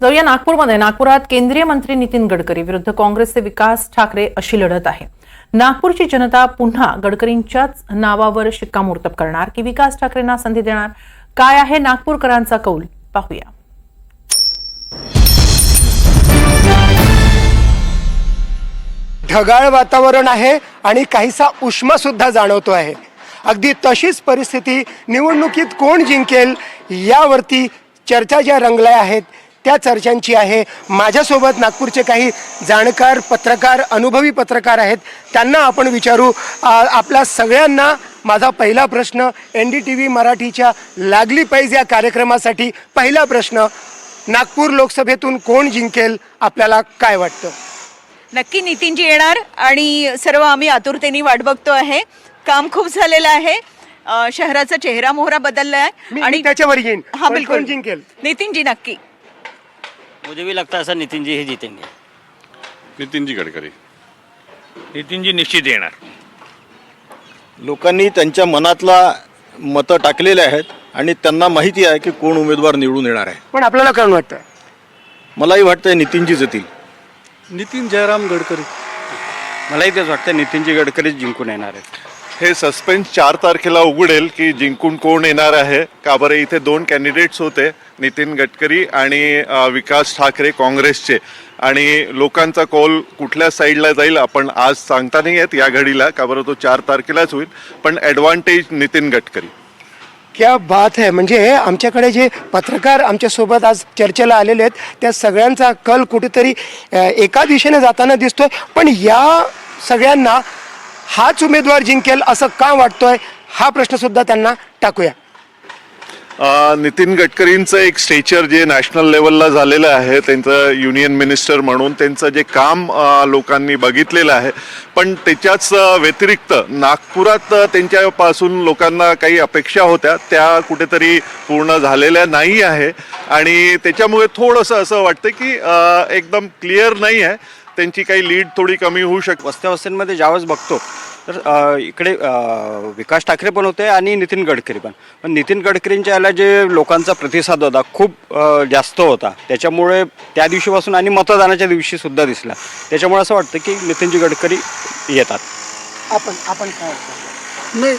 जाऊया नागपूरमध्ये. नागपुरात केंद्रीय मंत्री नितीन गडकरी विरुद्ध काँग्रेसचे विकास ठाकरे अशी लढत आहे. नागपूरची जनता पुन्हा गडकरींच्याच नावावर शिक्कामोर्तब करणार की विकास ठाकरेंना संधी देणार? काय आहे नागपूरकरांचा कौल? पाहूया. ढगाळ वातावरण आहे आणि काहीसा उष्मा सुद्धा जाणवतो आहे. अगदी तशीच परिस्थिती निवडणुकीत कोण जिंकेल यावरती चर्चा ज्या रंगल्या आहेत त्या चर्चांची आहे. माझ्यासोबत नागपूरचे काही जाणकार पत्रकार अनुभवी पत्रकार आहेत. त्यांना आपण विचारू. आपल्या सगळ्यांना माझा पहिला प्रश्न एन डी टी व्ही मराठीच्या लागली पाहिजे या कार्यक्रमासाठी पहिला प्रश्न नागपूर लोकसभेतून कोण जिंकेल? आपल्याला काय वाटतं? नक्की नितीनजी येणार आणि सर्व आम्ही आतुरतेने वाट बघतो आहे. काम खूप झालेलं आहे. शहराचा चेहरा मोहरा बदलला आहे आणि त्याच्यावर येईन. हा बिलकुल. जिंकेल? नितीनजी नक्की. मुझे भी लगता है सर नितिन जी ही जीतेंगे। नितीनजी गडकरी। नितीनजी निश्चित येणार। लोकांनी त्यांच्या मनातला मतं टाकलेले आहेत आणि त्यांना माहिती आहे की कोण उमेदवार निवडून येणार आहे. पण आपल्याला कोण वाटतं? मलाही वाटतंय नितीनजीच येतील नितीन जयराम गडकरी. मलाही तेच वाटतं नितीनजी गडकरीच जिंकून येणार आहेत. हे सस्पेन्स चार तारखेला उघडेल की जिंकून कोण येणार आहे? का बरं इथे दोन कॅन्डिडेट्स होते नितीन गडकरी आणि विकास ठाकरे काँग्रेसचे. आणि लोकांचा कॉल कुठल्या साईडला जाईल आपण आज सांगता नाही येत या घडीला. का बरं तो चार तारखेलाच होईल. पण ॲडव्हान्टेज नितीन गडकरी. क्या बात आहे म्हणजे आमच्याकडे जे पत्रकार आमच्यासोबत आज चर्चेला आलेले आहेत त्या सगळ्यांचा कल कुठेतरी एका दिशेने जाताना दिसतोय. पण या सगळ्यांना हाच उमेदवार जिंकेल असं का वाटतोय? हा प्रश्न सुद्धा त्यांना टाकूया. नितीन गडकरींचं एक स्टेचर जे नॅशनल लेवलला झालेलं आहे त्यांचं युनियन मिनिस्टर म्हणून त्यांचं जे काम लोकांनी बघितलेलं आहे. पण त्याच्याच व्यतिरिक्त नागपुरात त्यांच्यापासून लोकांना काही अपेक्षा होत्या त्या कुठेतरी पूर्ण झालेल्या नाही आहे. आणि त्याच्यामुळे थोडंसं असं वाटतं की एकदम क्लिअर नाही आहे. त्यांची काही लीड थोडी कमी होऊ शकते वस्त्या वस्त्यांमध्ये ज्यावेळेस बघतो तर अ, इकडे अ, विकास ठाकरे पण होते आणि नितीन गडकरी पण. पण नितीन गडकरींच्या याला जे लोकांचा प्रतिसाद होता खूप अ, जास्त होता. त्याच्यामुळे त्या दिवशीपासून आणि मतदानाच्या दिवशी सुद्धा दिसला. त्याच्यामुळे असं वाटतं की नितीनजी गडकरी येतात. आपण आपण काय नाही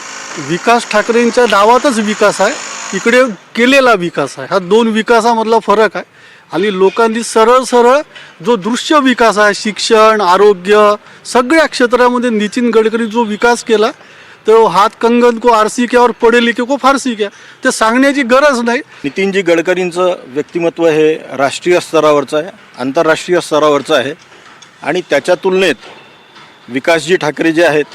विकास ठाकरेंच्या नावातच विकास आहे. इकडे केलेला विकास आहे. हा दोन विकासामधला फरक आहे. आणि लोकांनी सरळ सरळ जो दृश्य विकास आहे शिक्षण आरोग्य सगळ्या क्षेत्रामध्ये नितीन गडकरी जो विकास केला तो हात कंगन को आरसी क्या और पढे लिखे को फारसी क्या ते सांगण्याची गरज नाही. नितीनजी गडकरींचं व्यक्तिमत्व हे राष्ट्रीय स्तरावरचं आहे आंतरराष्ट्रीय स्तरावरचं आहे. आणि त्याच्या तुलनेत विकासजी ठाकरे जे आहेत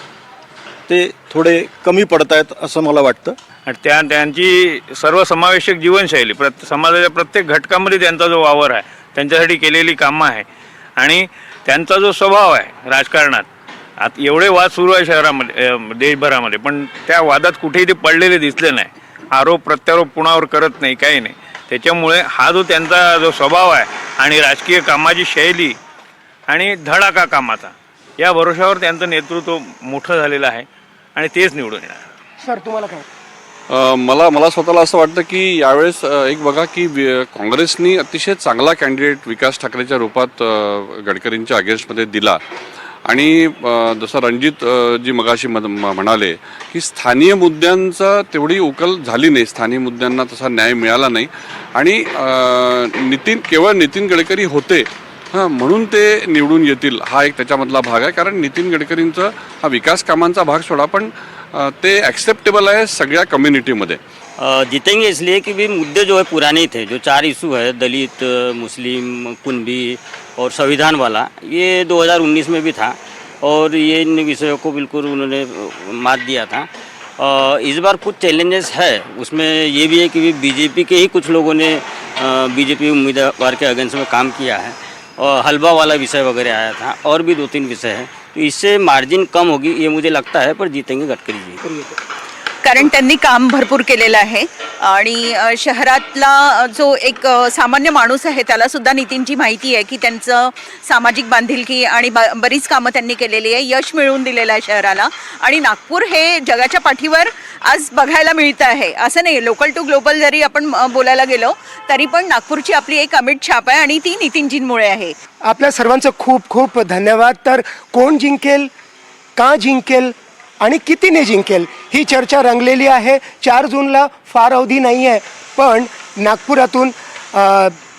ते थोडे कमी पडत आहेत असं मला वाटतं. आणि त्या त्यांची सर्वसमावेशक जीवनशैली प्रत समाजाच्या प्रत्येक घटकामध्ये त्यांचा जो वावर आहे त्यांच्यासाठी केलेली कामं आहे. आणि त्यांचा जो स्वभाव आहे राजकारणात आता एवढे वाद सुरू आहे शहरामध्ये देशभरामध्ये पण त्या वादात कुठेही ते पडलेले दिसले नाही. आरोप प्रत्यारोप कुणावर करत नाही काही नाही. त्याच्यामुळे हा जो त्यांचा जो स्वभाव आहे आणि राजकीय कामाची शैली आणि धडाका कामाचा या भरोशावर त्यांचं नेतृत्व मोठं झालेलं आहे आणि तेच निवडून येणार. सर तुम्हाला काय मला मला स्वतःला असं वाटतं की यावेळेस एक बघा की काँग्रेसनी अतिशय चांगला कॅन्डिडेट विकास ठाकरेच्या रूपात गडकरींच्या अगेन्स्टमध्ये दिला. आणि जसं रणजित जी मगाशी म्हणाले की स्थानीय मुद्द्यांचा तेवढी उकल झाली नाही. स्थानिक मुद्द्यांना तसा न्याय मिळाला नाही. आणि नितीन केवळ नितीन गडकरी होते. हां म्हणून ते निवडून येतील हा एक त्याच्यामधला भाग आहे. कारण नितीन गडकरींचा हा विकास कामांचा भाग सोडा पण ते ॲक्सेप्टेबल आहे सगळ्या कम्युनिटीमध्ये जितेंगे जीतेंगे इसलिए कि भी मुद्दे जो है पुराने थे जो चार इशू है दलित मुस्लिम कुनबी और संविधान वाला ये 2019 में भी था और ये इन विषयों को बिल्कुल उन्होंने मात दिया था। इस बार कुछ चैलेंजेस है उसमें ये भी है कि बीजेपी के ही कुछ लोगों ने बीजेपी उम्मीदवार के अगेंस्ट में काम किया है। और हलवा वाला विषय वगैरह आया था और भी दो तीन विषय है। तो इससे मार्जिन कम होगी ये मुझे लगता है पर जीतेंगे गडकरी जी। कारण त्यांनी काम भरपूर केलेलं आहे. आणि शहरातला जो एक सामान्य माणूस आहे त्याला सुद्धा नितीनची माहिती आहे की त्यांचं सामाजिक बांधिलकी आणि ब बरीच कामं त्यांनी केलेली आहे. यश मिळवून दिलेलं आहे शहराला. आणि नागपूर हे जगाच्या पाठीवर आज बघायला मिळतं आहे. असं नाही लोकल टू ग्लोबल जरी आपण बोलायला गेलो तरी पण नागपूरची आपली एक अमिट छाप आहे आणि ती नितीनजींमुळे आहे. आपल्या सर्वांचं खूप खूप धन्यवाद. तर कोण जिंकेल? का जिंकेल? आणि कितीने जिंकेल? ही चर्चा रंगलेली आहे. चार जूनला फार अवधी नाही आहे पण नागपुरातून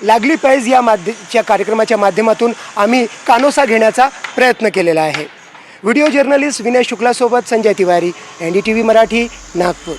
लागली पैज या माध्यमच्या कार्यक्रमाच्या माध्यमातून आम्ही कानोसा घेण्याचा प्रयत्न केलेला आहे. Video journalist Vinay शुक्लासोबत Sanjay Tiwari N D T V Marathi Nagpur.